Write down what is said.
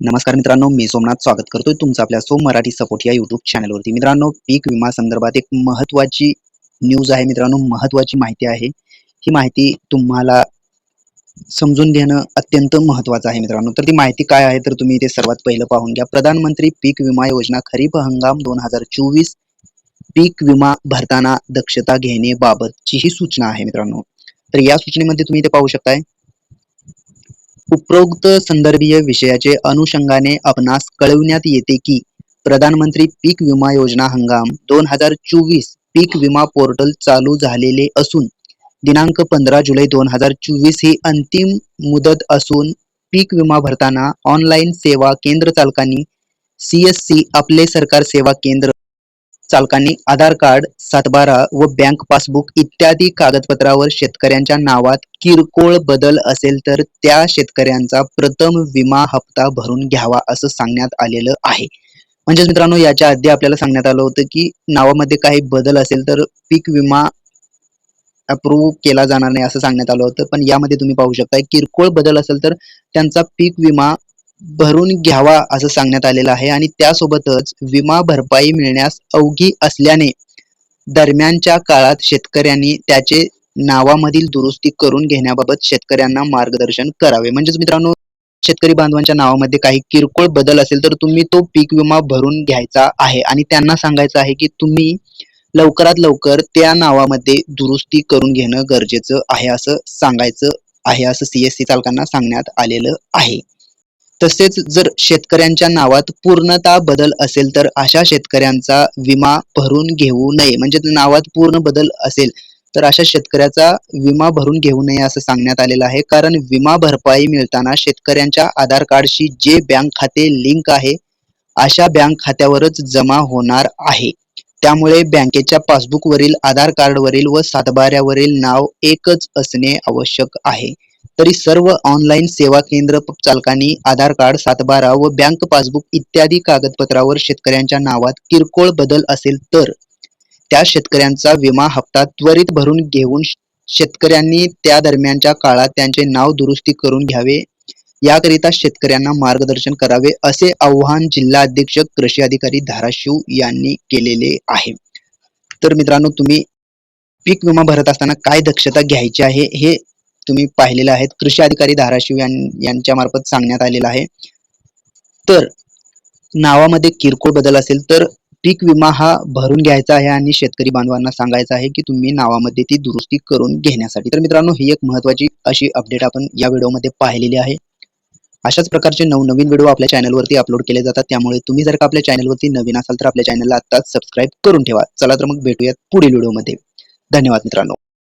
नमस्कार मित्रांनो मी सोमनाथ स्वागत करतोय तुमचं आपल्या सोम मराठी सपोर्ट या युट्यूब चॅनलवरती मित्रांनो पीक विमा संदर्भात एक महत्वाची न्यूज आहे मित्रांनो महत्वाची माहिती आहे. ही माहिती तुम्हाला समजून घेणं अत्यंत महत्वाचं आहे मित्रांनो. तर ती माहिती काय आहे? तर तुम्ही इथे सर्वात पहिलं पाहून घ्या. प्रधानमंत्री पीक विमा योजना खरीप हंगाम दोन हजार चोवीस पीक विमा भरताना दक्षता घेणे बाबतची ही सूचना आहे मित्रांनो. तर या सूचनेमध्ये तुम्ही इथे पाहू शकताय उपरोक्त संदर्भीय विषयाचे अनुषंगाने आपणास कळविण्यात येते की प्रधानमंत्री पीक विमा योजना हंगाम दोन हजार चोवीस पीक विमा पोर्टल चालू झालेले असून दिनांक पंधरा जुलै दोन हजार चोवीस ही अंतिम मुदत असून पीक विमा भरताना ऑनलाईन सेवा केंद्र चालकांनी सी एस सी आपले सरकार सेवा केंद्र चालकांनी आधार कार्ड सातबारा व बँक पासबुक इत्यादी कागदपत्रावर शेतकऱ्यांच्या नावात किरकोळ बदल असेल तर त्या शेतकऱ्यांचा प्रथम विमा हप्ता भरून घ्यावा असं सांगण्यात आलेलं आहे. म्हणजेच मित्रांनो याच्या आधी आपल्याला सांगण्यात आलं होतं की नावामध्ये काही बदल असेल तर पीक विमा अप्रूव्ह केला जाणार नाही असं सांगण्यात आलं होतं. पण यामध्ये तुम्ही पाहू शकता किरकोळ बदल असेल तर त्यांचा पीक विमा भरून घ्यावा असं सांगण्यात आलेलं आहे. आणि त्यासोबतच विमा भरपाई मिळण्यास अवघी असल्याने दरम्यानच्या काळात शेतकऱ्यांनी त्याचे नावामधील दुरुस्ती करून घेण्याबाबत शेतकऱ्यांना मार्गदर्शन करावे. म्हणजेच मित्रांनो शेतकरी बांधवांच्या नावामध्ये काही किरकोळ बदल असेल तर तुम्ही तो पीक विमा भरून घ्यायचा आहे. आणि त्यांना सांगायचं आहे की तुम्ही लवकरात लवकर त्या नावामध्ये दुरुस्ती करून घेणं गरजेचं आहे असं सांगायचं आहे असं सीएससी चालकांना सांगण्यात आलेलं आहे. तसेच जर शेतकऱ्यांच्या नावात पूर्णता बदल असेल तर अशा शेतकऱ्यांचा विमा भरून घेऊ नये. म्हणजे नावात पूर्ण बदल असेल तर अशा शेतकऱ्याचा विमा भरून घेऊ नये असं सांगण्यात आलेलं आहे. कारण विमा भरपाई मिळताना शेतकऱ्यांच्या आधार कार्डशी जे बँक खाते लिंक आहे अशा बँक खात्यावरच जमा होणार आहे. त्यामुळे बँकेच्या पासबुकवरील आधार कार्डवरील व सातबाऱ्यावरील नाव एकच असणे आवश्यक आहे. तरी सर्व ऑनलाईन सेवा केंद्र चालकांनी आधार कार्ड सातबारा व बँक पासबुक इत्यादी कागदपत्रावर शेतकऱ्यांच्या नावात किरकोळ बदल असेल तर त्या शेतकऱ्यांचा विमा हप्ता त्वरित भरून घेऊन शेतकऱ्यांनी त्या दरम्यानच्या काळात त्यांचे नाव दुरुस्ती करून घ्यावे. याकरिता शेतकऱ्यांना मार्गदर्शन करावे असे आव्हान जिल्हा अधीक्षक कृषी अधिकारी धाराशिव यांनी केलेले आहे. तर मित्रांनो तुम्ही पीक विमा भरत असताना काय दक्षता घ्यायची आहे हे तुम्ही पाहिलेले आहेत कृषी अधिकारी धाराशिव यांच्या मार्फत सांगण्यात आलेलं आहे. तर नावामध्ये किरकोळ बदल असेल तर पीक विमा हा भरून घ्यायचा आहे आणि शेतकरी बांधवांना सांगायचं आहे की तुम्ही नावामध्ये ती दुरुस्ती करून घेण्यासाठी. तर मित्रांनो ही एक महत्वाची अशी अपडेट आपण या व्हिडिओमध्ये पाहिलेली आहे. अशाच प्रकारचे नवनवीन व्हिडिओ आपल्या चॅनलवरती अपलोड केले जातात. त्यामुळे तुम्ही जर का आपल्या चॅनलवरती नवीन असाल तर आपल्या चॅनलला आत्ताच सबस्क्राईब करून ठेवा. चला तर मग भेटूयात पुढील व्हिडिओमध्ये. धन्यवाद मित्रांनो.